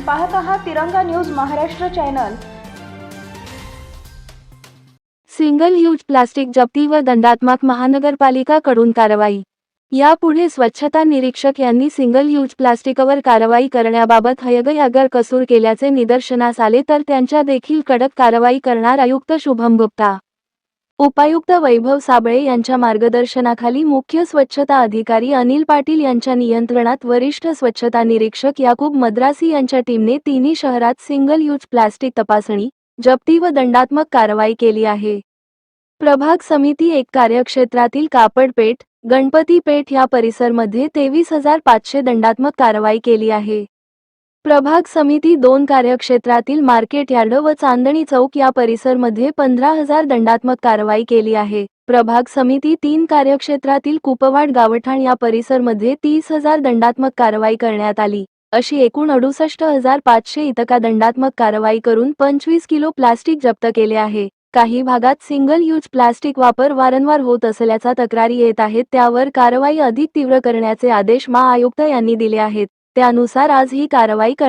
पाहत आहात Tiranga news Maharashtra channel. Single use plastic जप्ती व दंडात्मक महानगरपालिकाकडून कारवाई. यापुढे स्वच्छता निरीक्षक यांनी सिंगल यूज प्लास्टिकवर कारवाई करण्याबाबत हयगयागर कसूर केल्याचे निदर्शनास आले तर त्यांच्या देखील कडक कारवाई करणार आयुक्त शुभम गुप्ता. उपायुक्त वैभव साबळे यांच्या मार्गदर्शनाखाली मुख्य स्वच्छता अधिकारी अनिल पाटील यांच्या नियंत्रणात वरिष्ठ स्वच्छता निरीक्षक याकूब मद्रासी यांच्या टीमने तिन्ही शहरात सिंगल यूज प्लास्टिक तपासणी जप्ती व दंडात्मक कारवाई केली आहे. प्रभाग समिती एक कार्यक्षेत्रातील कापडपेठ गणपती पेठ या परिसरमध्ये तेवीस हजार पाचशे दंडात्मक कारवाई केली आहे. प्रभाग समिती दोन कार्यक्षेत्रातील मार्केट यार्ड व चांदणी चौक या परिसरमध्ये पंधरा हजार दंडात्मक कारवाई केली आहे. प्रभाग समिती तीन कार्यक्षेत्रातील कुपवाड गावठाण या परिसरमध्ये तीस हजार दंडात्मक कारवाई करण्यात आली. अशी एकूण अडुसष्ट हजार पाचशे इतका दंडात्मक कारवाई करून पंचवीस किलो प्लास्टिक जप्त केले आहे. काही भागात सिंगल यूज प्लास्टिक वापर वारंवार होत असल्याचा तक्रारी येत आहेत त्यावर कारवाई अधिक तीव्र करण्याचे आदेश महाआयुक्त यांनी दिले आहेत. त्यानुसार आज ही कारवाई कर